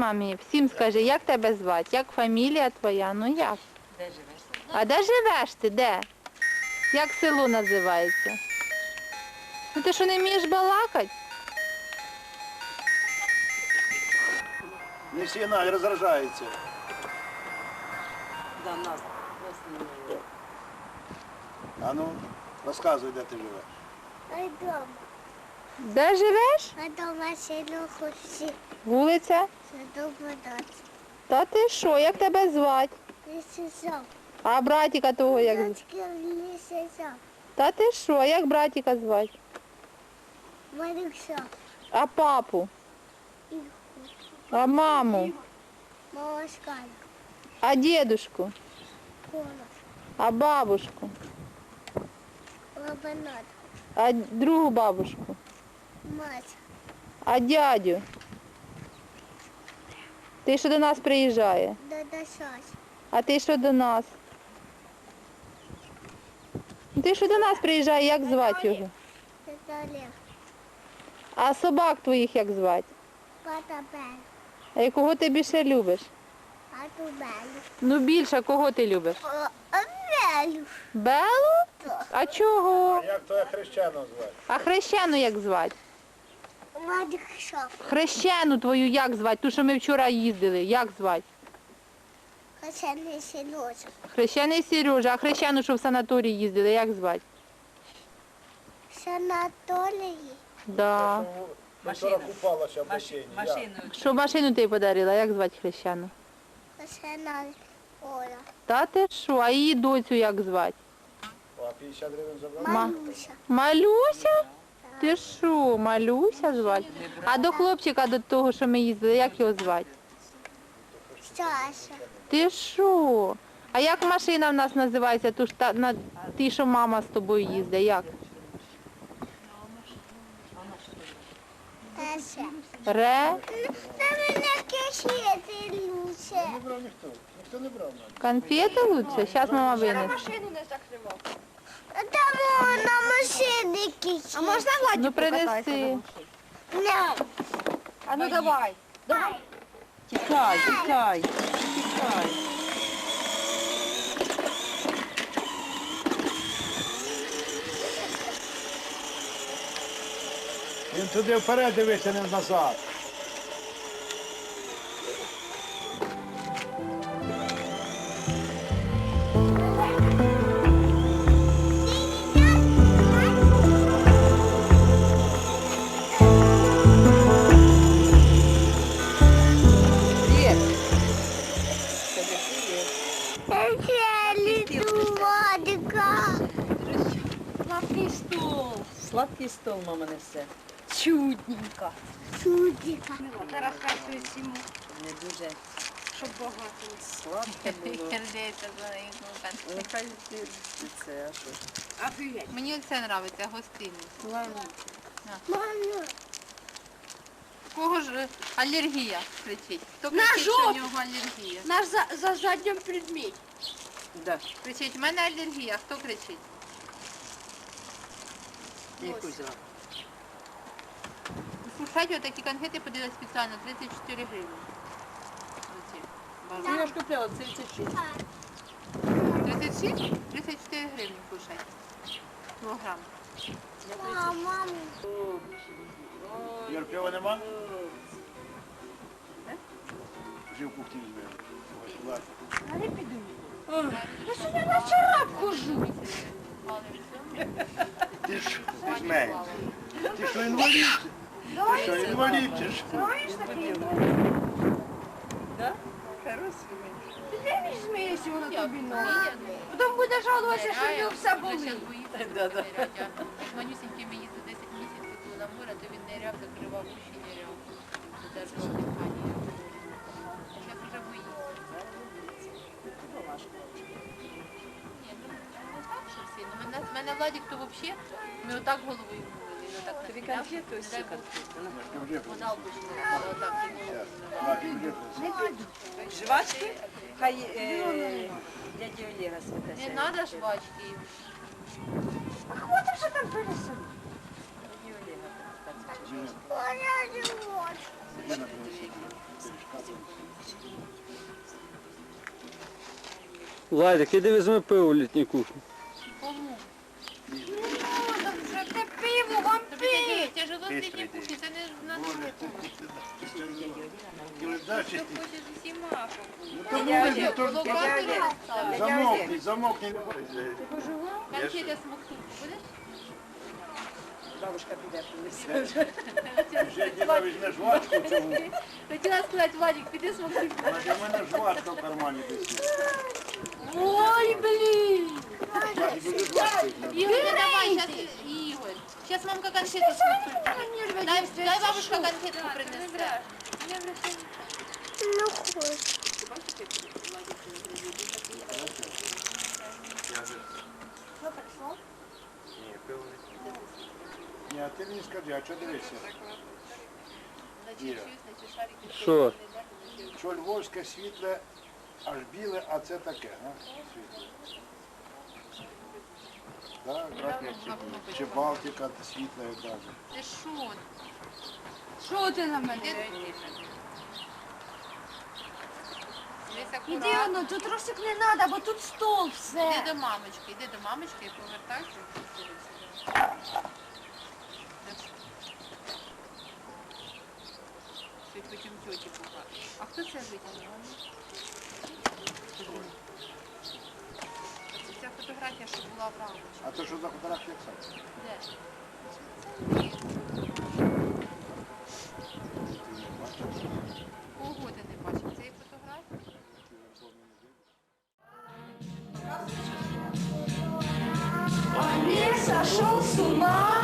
Мамі, всім скажи, як тебе звати, як фамілія твоя, ну як? Де живеш? А де живеш ти? Де? Як село називається? Ну ти що не вмієш балакати? Не сигналь, розражається. Да, нас. Нас немає. А ну, розказуй, де ти живеш. А дома. Де живеш? Дома сильно хоче. Вулиця? Це дома. Та ти що, як тебе звати? Лісизав. А братіка того як? звати? Лісизав. Та ти що, як братіка звати? Марюкса. А папу? А маму? Мама А дедушку? Кола. А бабушку? Лабанат. А другу бабушку? Мать. А дядю? Ти що до нас приїжджає? Дада Сась. А ти що до нас? Ти що до нас приїжджає, як звати його? Дада Олег. А собак твоїх як звати? Пата Бель. А якого ти більше любиш? Пату Белю. Ну більше кого ти любиш? А Белю. Белу? А чого? Як твоя хрещена звати? А хрещену як звати? Марюкса. Хрещену твою як звати? Ту, що ми вчора їздили, як звати? Не синочок. Хрещений Сережа, а хрещену, що в санаторії їздили, як звати? Санаторії. Да. Машина. купалася в басейні. Машину. Що машину ти подарила, як звати хрещену? Хоча на Оля. Та ти що, а її доцю як звати? А 50 гривень забрав? Ма- Малюся. Малюся? Ти що, Малюся звати? А до хлопчика, до того, що ми їздили, як його звати? Саша. Ти що? А як машина в нас називається? Ту ж та, на, ті, що мама з тобою їздить, як? Теся. Ре? Та мене кишити Люся. Не брав ніхто. Ніхто не брав. Конфети лучше? Зараз мама винесе. Там на машині кишить. А можна Ну принеси. Не. А ну давай. Давай. Тікай, тікай. Тікай. Він туди вперед дивиться, не назад. Сладкий стол мама несе. Чудненько. Судика. Зараз хай всьому, Не дуже щоб багато. сладке було. Ну, Нехай ти це, а що? Офігеть. Мені це подобається, гостинність. Ладно. Мама. Кого ж е, алергія кричить? Хто На кричить, що у нього алергія? Наш за, за заднім предмет. Да. Кричить, в мене алергія. Хто кричить? Яку взяла? Слухайте, отакі конфети подивилась спеціально, 34 гривні. Це я ж купляла 36. 36? 34 гривні кушать. Кілограм. Мама. Юр, пива нема? Вже в кухні візьме. Ось, ладно. Я сьогодні на череп хожу. Ти що? Ти ж менш. Ти що інвалід? Ти що інвалід чи що? Знаєш такий? Да? Хороший мені. Ти не візьми, якщо вона тобі нова. Потім буде жалуватися, що в нього все болить. Да-да. Манюсенький мені за 10 місяців на море, то він ниряв, закривав уші, ниряв. Задержував дихання. Мене, Владик, то взагалі, ми отак головою мовили. отак Тобі конфету ось. Вона отак. Жвачки? Хай е, дяді Олега свята Не треба жвачки. А хватить, що там Олега. так скажеш. Владик, іди візьми пиво в літній кухні. пить. дядя, тяжело Ти з літній прийди. кухні, це не на Кидаєш, Ти хочеш з усіма Ну, побути. то Я може, вже- то ж я просто вже- замовкни, замовкни. Конфети смоктуть будеш? Бабушка піде принесе вже. Вже діда візьме жвачку цю. Хотіла сказати, Владик, піди смоктуть. Вона для мене жвачка в кармані десь. Ой, блін. Мамка конфету смоктуть. Дай, дай бабушка конфетку принесе. Ну хоч. Ні, а ти мені скажи, а що дивишся? Значить, Іра. щось, значить, шарики. Що? Що львовське світле, аж біле, а це таке, а? Світле. Так, так, як чи, чи Балтика світла навіть. Ти що? Що ти на мене? Іди воно, тут тросик не треба, бо тут стол Іди до мамочки, іди до мамочки і повертайся. Потім тьоті покажеш. А хто це витягнув? Це фотографія, що була в рамочці. А то що за фотографія Оксана? Де? Кого ти не бачив? Цієї фотографії? Олег сошел с ума.